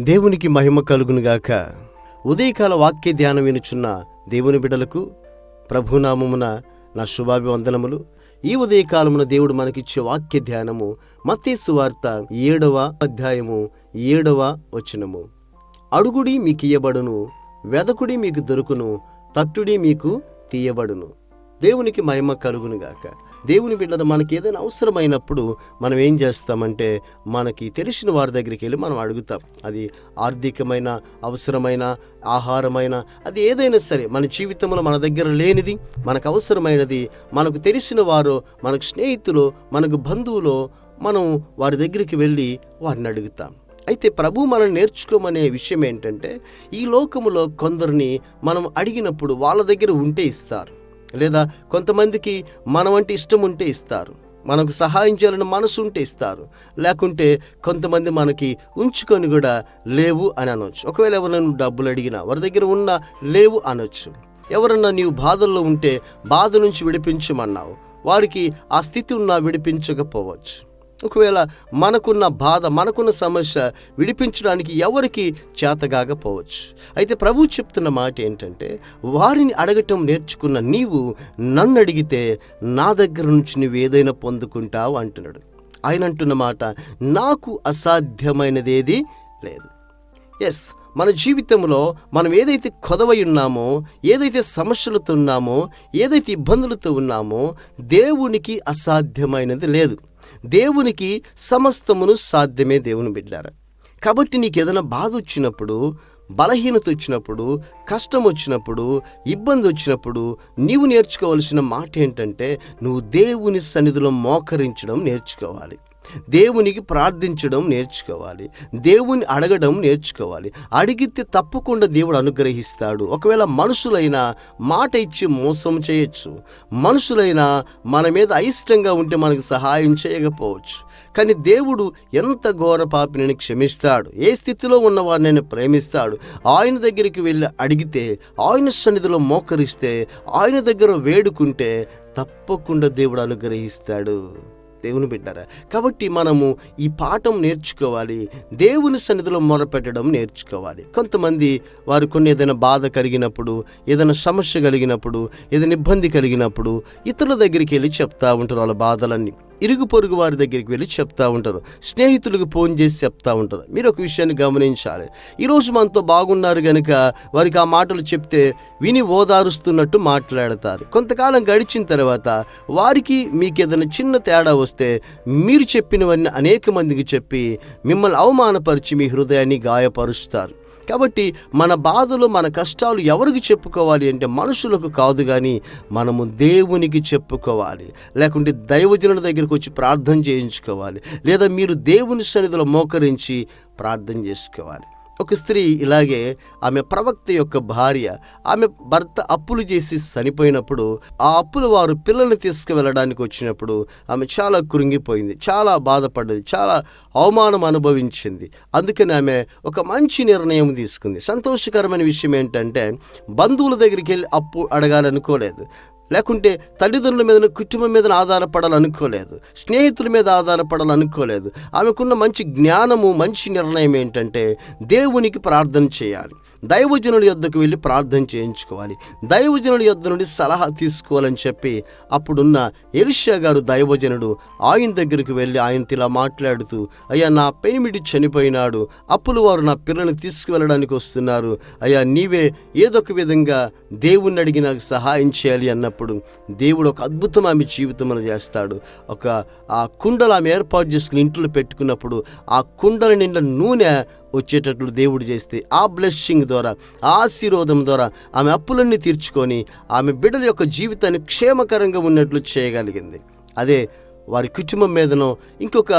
దేవునికి మహిమ కలుగునుగాక ఉదయకాల వాక్య ధ్యానం వినుచున్న దేవుని బిడలకు ప్రభునామమున నా శుభాభివందనములు. ఈ ఉదయకాలమున దేవుడు మనకిచ్చే వాక్య ధ్యానము మత్తేసు వార్త ఏడవ అధ్యాయము ఏడవ వచనము. అడుగుడి మీకు ఇయ్యబడును వెదకుడి మీకు దొరుకును తట్టుడి మీకు తీయబడును. దేవునికి మహిమ కలుగునుగాక దేవుని బిడ్డలు మనకి ఏదైనా అవసరమైనప్పుడు మనం ఏం చేస్తామంటే మనకి తెలిసిన వారి దగ్గరికి వెళ్ళి మనం అడుగుతాం. అది ఆర్థికమైన అవసరమైన ఆహారమైన అది ఏదైనా సరే మన జీవితంలో మన దగ్గర లేనిది మనకు అవసరమైనది మనకు తెలిసిన వారు మనకు స్నేహితులు మనకు బంధువులు మనం వారి దగ్గరికి వెళ్ళి వారిని అడుగుతాం. అయితే ప్రభు మనం నేర్చుకోమనే విషయం ఏంటంటే ఈ లోకములో కొందరిని మనం అడిగినప్పుడు వాళ్ళ దగ్గర ఉంటే ఇస్తారు. లేదా కొంతమందికి మనం అంటే ఇష్టం ఉంటే ఇస్తారు. మనకు సహాయం చేయాలని మనసు ఉంటే ఇస్తారు. లేకుంటే కొంతమంది మనకి ఉంచుకొని కూడా లేవు అని అనొచ్చు. ఒకవేళ ఎవరైనా డబ్బులు అడిగినా వారి దగ్గర ఉన్న లేవు అనొచ్చు. ఎవరన్నా నీవు బాధల్లో ఉంటే బాధ నుంచి విడిపించమన్నావు. వారికి ఆ స్థితి ఉన్నా విడిపించకపోవచ్చు. ఒకవేళ మనకున్న బాధ మనకున్న సమస్య విడిపించడానికి ఎవరికి చేతగాకపోవచ్చు. అయితే ప్రభు చెప్తున్న మాట ఏంటంటే వారిని అడగటం నేర్చుకున్న నీవు నన్ను అడిగితే నా దగ్గర నుంచి నువ్వు ఏదైనా పొందుకుంటావు అంటున్నాడు. ఆయన అంటున్న మాట నాకు అసాధ్యమైనదేది లేదు. ఎస్ మన జీవితంలో మనం ఏదైతే కొదవై ఉన్నామో ఏదైతే సమస్యలతో ఉన్నామో ఏదైతే ఇబ్బందులతో ఉన్నామో దేవునికి అసాధ్యమైనది లేదు. దేవునికి సమస్తమును సాధ్యమే దేవుని బిడ్డారా. కాబట్టి నీకు ఏదైనా బాధ వచ్చినప్పుడు బలహీనత వచ్చినప్పుడు కష్టం వచ్చినప్పుడు ఇబ్బంది వచ్చినప్పుడు నీవు నేర్చుకోవాల్సిన మాట ఏంటంటే నువ్వు దేవుని సన్నిధిలో మోకరించడం నేర్చుకోవాలి. దేవునికి ప్రార్థించడం నేర్చుకోవాలి. దేవుని అడగడం నేర్చుకోవాలి. అడిగితే తప్పకుండా దేవుడు అనుగ్రహిస్తాడు. ఒకవేళ మనుషులైనా మాట ఇచ్చి మోసం చేయొచ్చు. మనుషులైనా మన మీద అయిష్టంగా ఉంటే మనకు సహాయం చేయకపోవచ్చు. కానీ దేవుడు ఎంత ఘోర పాపిని క్షమిస్తాడు? ఏ స్థితిలో ఉన్నవారు నేను ప్రేమిస్తాడు. ఆయన దగ్గరికి వెళ్ళి అడిగితే ఆయన సన్నిధిలో మోకరిస్తే ఆయన దగ్గర వేడుకుంటే తప్పకుండా దేవుడు అనుగ్రహిస్తాడు. దేవుని బిడ్డారా. కాబట్టి మనము ఈ పాఠం నేర్చుకోవాలి. దేవుని సన్నిధిలో మొరపెట్టడం నేర్చుకోవాలి. కొంతమంది వారు కొన్ని ఏదైనా బాధ కలిగినప్పుడు ఏదైనా సమస్య కలిగినప్పుడు ఏదైనా ఇబ్బంది కలిగినప్పుడు ఇతరుల దగ్గరికి వెళ్ళి చెప్తా ఉంటారు వాళ్ళ బాధలన్నీ. ఇరుగు పొరుగు వారి దగ్గరికి వెళ్ళి చెప్తా ఉంటారు. స్నేహితులకు ఫోన్ చేసి చెప్తా ఉంటారు. మీరు ఒక విషయాన్ని గమనించాలి. ఈరోజు మనతో బాగున్నారు కనుక వారికి ఆ మాటలు చెప్తే విని ఓదారుస్తున్నట్టు మాట్లాడతారు. కొంతకాలం గడిచిన తర్వాత వారికి మీకు ఏదైనా చిన్న తేడా వస్తుంది వస్తే మీరు చెప్పినవన్నీ అనేక మందికి చెప్పి మిమ్మల్ని అవమానపరిచి మీ హృదయాన్ని గాయపరుస్తారు. కాబట్టి మన బాధలు మన కష్టాలు ఎవరికి చెప్పుకోవాలి అంటే మనుషులకు కాదు కానీ మనము దేవునికి చెప్పుకోవాలి. లేకుంటే దైవజనుల దగ్గరికి వచ్చి ప్రార్థన చేయించుకోవాలి. లేదా మీరు దేవుని సన్నిధిలో మోకరించి ప్రార్థన చేసుకోవాలి. ఒక స్త్రీ ఇలాగే ఆమె ప్రవక్త యొక్క భార్య ఆమె భర్త అప్పులు చేసి చనిపోయినప్పుడు ఆ అప్పులు వారు పిల్లల్ని తీసుకువెళ్ళడానికి వచ్చినప్పుడు ఆమె చాలా కృంగిపోయింది చాలా బాధపడ్డది చాలా అవమానం అనుభవించింది. అందుకని ఆమె ఒక మంచి నిర్ణయం తీసుకుంది. సంతోషకరమైన విషయం ఏంటంటే బంధువుల దగ్గరికి వెళ్ళి అప్పు అడగాలనుకోలేదు. లేకుంటే తల్లిదండ్రుల మీద కుటుంబం మీద ఆధారపడాలనుకోలేదు. స్నేహితుల మీద ఆధారపడాలనుకోలేదు. ఆమెకున్న మంచి జ్ఞానము మంచి నిర్ణయం ఏంటంటే దేవునికి ప్రార్థన చేయాలి. దైవజనుడి యొద్దకు వెళ్ళి ప్రార్థన చేయించుకోవాలి. దైవజనుడి యొద్ద నుండి సలహా తీసుకోవాలని చెప్పి అప్పుడున్న ఎలిషా గారు దైవజనుడు ఆయన దగ్గరికి వెళ్ళి ఆయనతో ఇలా మాట్లాడుతూ అయ్యా నా పెనిమిడి చనిపోయినాడు. అప్పులు వారు నా పిల్లల్ని తీసుకువెళ్ళడానికి వస్తున్నారు. అయ్యా నీవే ఏదొక విధంగా దేవుణ్ణి అడిగి నాకు సహాయం చేయాలి అన్నప్పుడు దేవుడు ఒక అద్భుతం ఆమె జీవితంలో చేస్తాడు. ఒక ఆ కుండలు ఆమె ఏర్పాటు చేసుకుని ఇంట్లో పెట్టుకున్నప్పుడు ఆ కుండల నిండా నూనె వచ్చేటట్లు దేవుడు చేస్తే ఆ బ్లెస్సింగ్ ద్వారా ఆ ఆశీర్వాదం ద్వారా ఆమె అప్పులన్నీ తీర్చుకొని ఆమె బిడ్డల యొక్క జీవితాన్ని క్షేమకరంగా ఉన్నట్లు చేయగలిగింది. అదే వారి కుటుంబం మీదనో ఇంకొక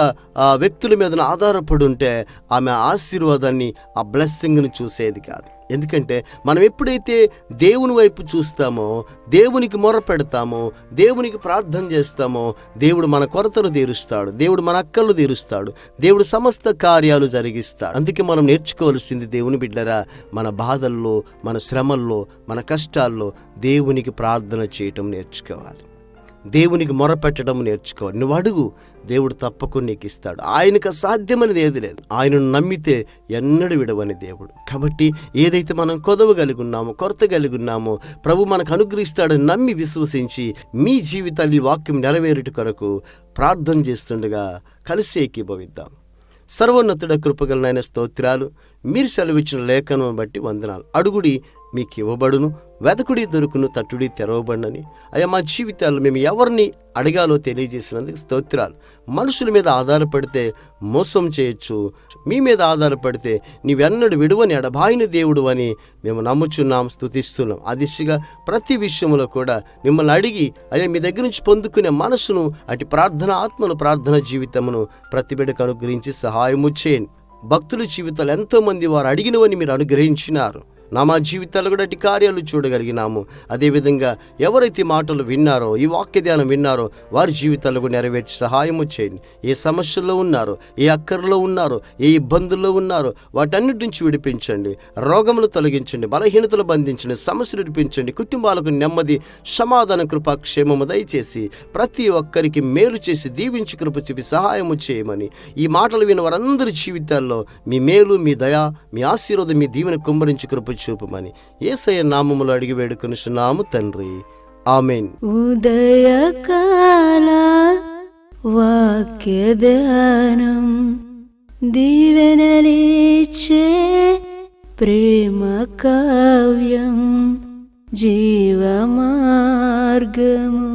వ్యక్తుల మీదనో ఆధారపడి ఉంటే ఆమె ఆశీర్వాదాన్ని ఆ బ్లెస్సింగ్ని చూసేది కాదు. ఎందుకంటే మనం ఎప్పుడైతే దేవుని వైపు చూస్తామో దేవునికి మొర పెడతామో దేవునికి ప్రార్థన చేస్తామో దేవుడు మన కొరతలు తీరుస్తాడు దేవుడు మన అక్కలు తీరుస్తాడు దేవుడు సమస్త కార్యాలు జరిగిస్తాడు. అందుకే మనం నేర్చుకోవాల్సింది దేవుని బిడ్డరా మన బాధల్లో మన శ్రమల్లో మన కష్టాల్లో దేవునికి ప్రార్థన చేయటం నేర్చుకోవాలి. దేవునికి మొరపెట్టడం నేర్చుకోవాలి. నువ్వు అడుగు దేవుడు తప్పకుండా నీకు ఇస్తాడు. ఆయనకు అసాధ్యమనేది ఏది లేదు. ఆయనను నమ్మితే ఎన్నడూ విడవని దేవుడు. కాబట్టి ఏదైతే మనం కొదవగలిగి ఉన్నామో కొరత కలిగి ఉన్నామో ప్రభు మనకు అనుగ్రహిస్తాడని నమ్మి విశ్వసించి మీ జీవితాలు ఈ వాక్యం నెరవేరుట కొరకు ప్రార్థన చేస్తుండగా కలిసి ఏకీభవిద్దాం. సర్వోన్నతుడ కృపగలనైన స్తోత్రాలు. మీరు సెలవిచ్చిన లేఖనం బట్టి వందనాలు. అడుగుడి మీకు ఇవ్వబడును వెదకుడి దొరుకును తట్టుడి తెరవబడినని. అయ్యా మా జీవితాల్లో మేము ఎవరిని అడగాలో తెలియజేసినందుకు స్తోత్రాలు. మనుషుల మీద ఆధారపడితే మోసం చేయొచ్చు. మీ మీద ఆధారపడితే నీవెన్నడు విడువని ఎడబాయిన దేవుడు అని మేము నమ్ముచున్నాం స్తుతిస్తున్నాం. ఆ దిశగా ప్రతి విషయంలో కూడా మిమ్మల్ని అడిగి అయ్యా మీ దగ్గర నుంచి పొందుకునే మనసును అటు ప్రార్థన ఆత్మను ప్రార్థన జీవితమును ప్రతి బిడ్డకు అనుగ్రహించి సహాయము చేయండి. భక్తుల జీవితాలు ఎంతోమంది వారు అడిగినవని మీరు అనుగ్రహించినారు. నా మా జీవితాలు కూడా అటు కార్యాలు చూడగలిగినాము. అదేవిధంగా ఎవరైతే మాటలు విన్నారో ఈ వాక్య ధ్యానం విన్నారో వారి జీవితాలకు నెరవేర్చి సహాయము చేయండి. ఏ సమస్యల్లో ఉన్నారో ఏ అక్కర్లో ఉన్నారో ఏ ఇబ్బందుల్లో ఉన్నారో వాటన్నిటి నుంచి విడిపించండి. రోగములు తొలగించండి బలహీనతలు బంధించండి సమస్యలు విడిపించండి. కుటుంబాలకు నెమ్మది సమాధాన కృప క్షేమము దయచేసి ప్రతి ఒక్కరికి మేలు చేసి దీవించి కృప చూపి సహాయము చేయమని. ఈ మాటలు విన్న వారందరి జీవితాల్లో మీ మేలు మీ దయ మీ ఆశీర్వాదం మీ దీవెన కుమ్మరించి కృప చూపమని ఏసయ నామములు అడిగి వేడుకొనిచున్నాము తండ్రి. ఆమెన్. ఉదయకాల వాక్య ధ్యానం దీవెనలిచ్చే ప్రేమ కావ్యం జీవమార్గము.